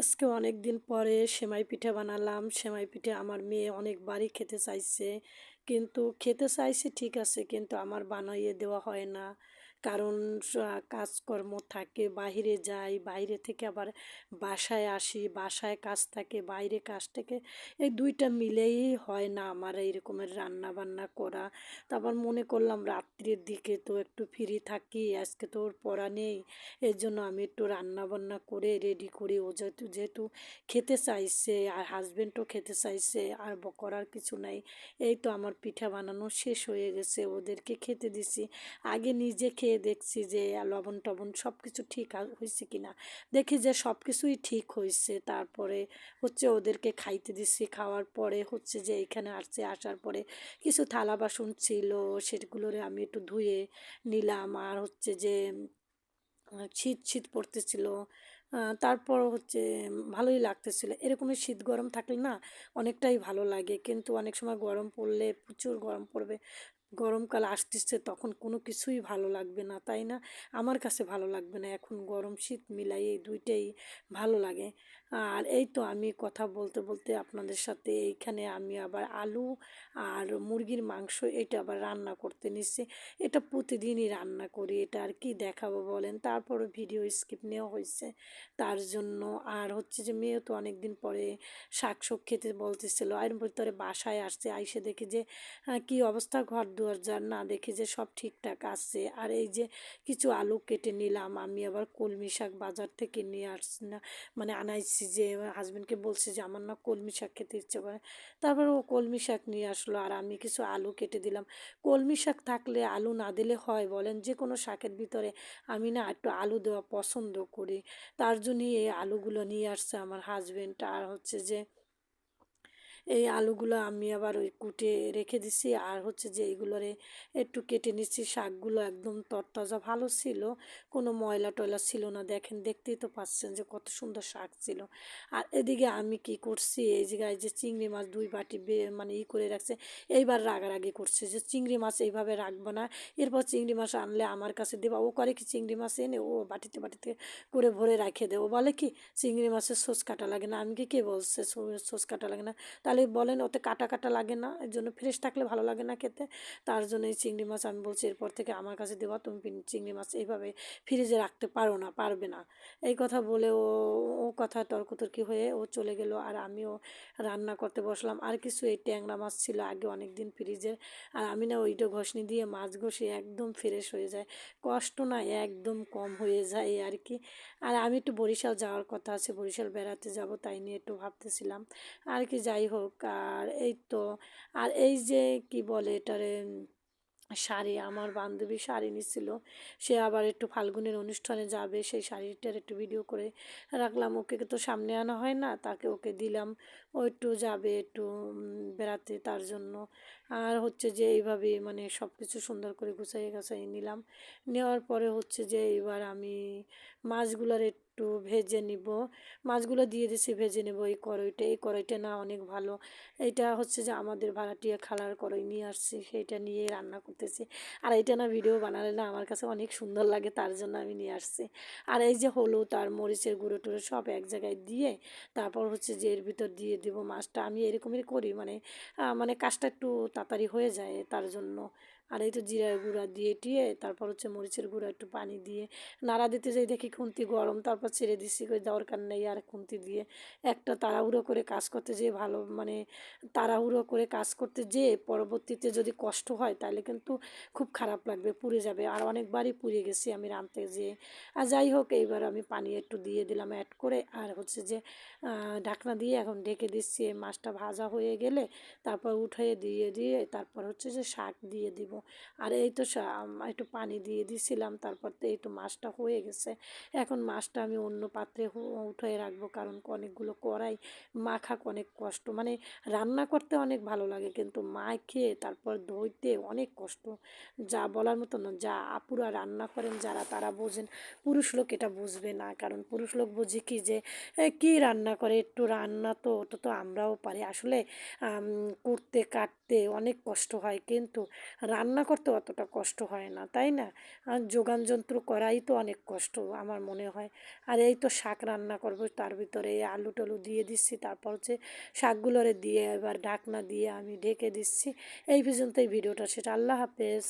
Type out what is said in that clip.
আজকে অনেক দিন পরে সেমাই পিঠা বানালাম। সেমাই পিঠে আমার মেয়ে অনেক বাড়ি খেতে চাইছে। কিন্তু খেতে চাইছে ঠিক আছে, কিন্তু আমার বানাইয়ে দেওয়া হয় না। কারণ কাজকর্ম থাকে বাইরে যাই, বাইরে থেকে আবার বাসায় আসি, বাসায় কাজ থাকে, বাইরে কাজ থেকে, এই দুইটা মিলেই হয় না আমার এই রকমের রান্না বান্না করা তারপর মনে করলাম রাত্রির দিকে তো একটু ফ্রি থাকি, আজকে তো ওর পড়া নেই, এর জন্য আমি একটু রান্না বান্না করে রেডি করি। ও যেহেতু যেহেতু খেতে চাইছে, আর হাজব্যান্ডও খেতে চাইছে, আর করার কিছু নাই, এই তো আমার পিঠা বানানো শেষ হয়ে গেছে, ওদেরকে খেতে দিছি। আগে নিজে খেয়ে দেখছি যে, লবণ টবণ সব কিছু ঠিক হয়েছে কিনা। দেখি যে সব কিছুই ঠিক হয়েছে। তারপরে হচ্ছে ওদেরকে খাইতে দিছি। খাওয়ার পরে হচ্ছে যে, এখানে আসছে, আসার পরে কিছু থালা বাসন ছিল, সেগুলোরে আমি একটু ধুয়ে নিলাম। আর হচ্ছে যে শীত শীত পড়তেছিল। তারপর হচ্ছে ভালোই লাগতেছিল। এরকমই শীত গরম থাকলে না অনেকটাই ভালো লাগে। কিন্তু অনেক সময় গরম পড়লে প্রচুর গরম পড়বে। গরমকাল আসতেছে তখন কোনো কিছুই ভালো লাগবে না, তাই না? আমার কাছে ভালো লাগবে না। এখন গরম, শীত মিলাই এই দুইটাই ভালো লাগে। আর এই তো আমি কথা বলতে বলতে আপনাদের সাথে এইখানে আমি আবার আলু আর মুরগির মাংস এটা আবার রান্না করতে নিচ্ছি। এটা প্রতিদিনই রান্না করি, এটা আর কি দেখাবো বলেন? তারপরও ভিডিও স্কিপ নেওয়া হয়েছে। তার জন্য আর হচ্ছে যে মেয়ে তো অনেক দিন পরে শাক সব খেতে বলতেছিল এর ভিতরে বাসায় আসছে, আইসে দেখি যে কি অবস্থা ঘর দুয়ার যার না দেখি যে সব ঠিকঠাক আছে। আর এই যে কিছু আলু কেটে নিলাম, আমি আবার কলমি শাক বাজার থেকে নিয়ে আসছি না মানে আনাইছি। যে হাজব্যান্ডকে বলছি যে, আমার না কলমি শাক খেতে ইচ্ছে করে। তারপর ও কলমি শাক নিয়ে আসলো আর আমি কিছু আলু কেটে দিলাম। কলমি শাক থাকলে আলু না দিলে হয় বলেন যে কোনো শাকের ভিতরে। আমি না একটু আলু দেওয়া পছন্দ করি। তার জন্যই এই আলুগুলো নিয়ে আসছে আমার হাজব্যান্ড আর হচ্ছে যে এই আলুগুলো আমি আবার ওই কুটে রেখে দিছি। আর হচ্ছে যে এইগুলোরে একটু কেটে নিচ্ছি। শাকগুলো একদম তরতাজা ভালো ছিল, কোনো ময়লা টয়লা ছিল না। দেখেন, দেখতেই তো পাচ্ছেন যে কত সুন্দর শাক ছিল। আর এদিকে আমি কি করছি, এই জায়গায় যে চিংড়ি মাছ দুই বাটি মানে ই করে রাখছে, এইবার রাগারাগি করছে যে চিংড়ি মাছ এইভাবে রাখব না। এরপর চিংড়ি মাছ আনলে আমার কাছে দেবা, ও করে কি চিংড়ি মাছ এনে ও বাটিতে বাটিতে করে ভরে রাখে দেবো বলে কি, চিংড়ি মাছের সোস কাটা লাগে না। আমি কি, কে বলছে সোস কাটা লাগে না। তাহলে বলেন ওতে কাটা কাটা লাগে না, এর জন্য ফ্রেশ থাকলে ভালো লাগে না খেতে। তার জন্য এই চিংড়ি মাছ আমি বলছি, এরপর থেকে আমার কাছে দেওয়া তুমি চিংড়ি মাছ এইভাবে ফ্রিজে রাখতে পারো না, পারবে না। এই কথা বলে ও ও কথা তর্কতর্কি হয়ে ও চলে গেল আর আমিও রান্না করতে বসলাম। আর কিছু এই ট্যাংরা মাছ ছিল আগে অনেক দিন ফ্রিজের আর আমি না ওইটা ঘষনি দিয়ে মাছ ঘষে একদম ফ্রেশ হয়ে যায়। কষ্ট না একদম কম হয়ে যায় আর কি। আর আমি একটু বরিশাল যাওয়ার কথা আছে, বরিশাল বেড়াতে যাব তাই নিয়ে একটু ভাবতেছিলাম। আর কি যাই হোক আর এই তো, আর এই যে কি বলে এটারে, শাড়ি আমার বান্ধবী শাড়ি নিছিল, সে আবার একটু ফাল্গুনের অনুষ্ঠানে যাবে, সেই শাড়িটার একটু ভিডিও করে রাখলাম। ওকে তো সামনে আনা হয় না, তাকে ওকে দিলাম। ও একটু যাবে একটু বেড়াতে তার জন্য। আর হচ্ছে যে এইভাবে মানে সব কিছু সুন্দর করে গুছাইয়ে গাছাইয়ে নিলাম। নেওয়ার পরে হচ্ছে যে এবার আমি মাছগুলোর একটু ভেজে নিব। মাছগুলো দিয়ে দিছি, ভেজে নেব এই কড়াইটা। এই কড়াইটা না অনেক ভালো। এইটা হচ্ছে যে আমাদের ভাড়াটিয়া খালার কড়াই নিয়ে আসছি, সেইটা নিয়ে রান্না করতেছি। আর এইটা না ভিডিও বানালে না আমার কাছে অনেক সুন্দর লাগে, তার জন্য আমি নিয়ে আসছি। আর এই যে হলুদ আর মরিচের গুঁড়ো টুড়ো সব এক জায়গায় দিয়ে তারপর হচ্ছে যে এর ভিতর দিয়ে দেব মাছটা। আমি এরকমই করি মানে মানে কাজটা একটু তাড়াতাড়ি হয়ে যায় তার জন্য। আর এই তো জিরার গুঁড়া দিয়ে টিয়ে, তারপর হচ্ছে মরিচের গুঁড়া একটু পানি দিয়ে নাড়া দিতে যাই, দেখি খুন্তি গরম, তারপর ছেড়ে দিছি, কই দরকার নেই আর খুন্তি দিয়ে। একটা তাড়াহুড়ো করে কাজ করতে যেয়ে ভালো মানে তাড়াহুড়ো করে কাজ করতে যেয়ে পরবর্তীতে যদি কষ্ট হয়, তাহলে কিন্তু খুব খারাপ লাগবে, পুড়ে যাবে। আর অনেকবারই পুড়ে গেছি আমি রাঁধতে যেয়ে। আর যাই হোক, এইবার আমি পানি একটু দিয়ে দিলাম অ্যাড করে, আর হচ্ছে যে ঢাকনা দিয়ে এখন ঢেকে দিচ্ছি, মাছটা ভাজা হয়ে গেলে তারপর উঠিয়ে দিয়ে দিয়ে তারপর হচ্ছে যে শাক দিয়ে দিব। আর এই তো একটু পানি দিয়ে দিছিলাম, তারপর তো এই তো মাছটা হয়ে গেছে। এখন মাছটা আমি অন্য পাত্রে উঠে রাখব, কারণ অনেকগুলো কড়াই মাখা অনেক কষ্ট। মানে রান্না করতে অনেক ভালো লাগে, কিন্তু মাখে, তারপর ধুইতে অনেক কষ্ট। যা বলার মতো না, যা আপুরা রান্না করেন, যারা তারা বোঝেন, পুরুষ লোক এটা বুঝবে না। কারণ পুরুষ লোক বুঝে কি যে কি রান্না করে, একটু রান্না তো, ওটা তো আমরাও পারি। আসলে করতে, কাটতে অনেক কষ্ট হয়। কিন্তু রান্না করতে অতটা কষ্ট হয় না, তাই না? আর যোগান যন্ত্র করাই তো অনেক কষ্ট আমার মনে হয়। আর এই তো শাক রান্না করব, তার ভিতরে আলু টলু দিয়ে দিচ্ছি, তারপর হচ্ছে শাকগুলোরে দিয়ে এবার ঢাকনা দিয়ে আমি ঢেকে দিচ্ছি। এই পর্যন্ত এই ভিডিওটা, সেটা আল্লাহ হাফেজ।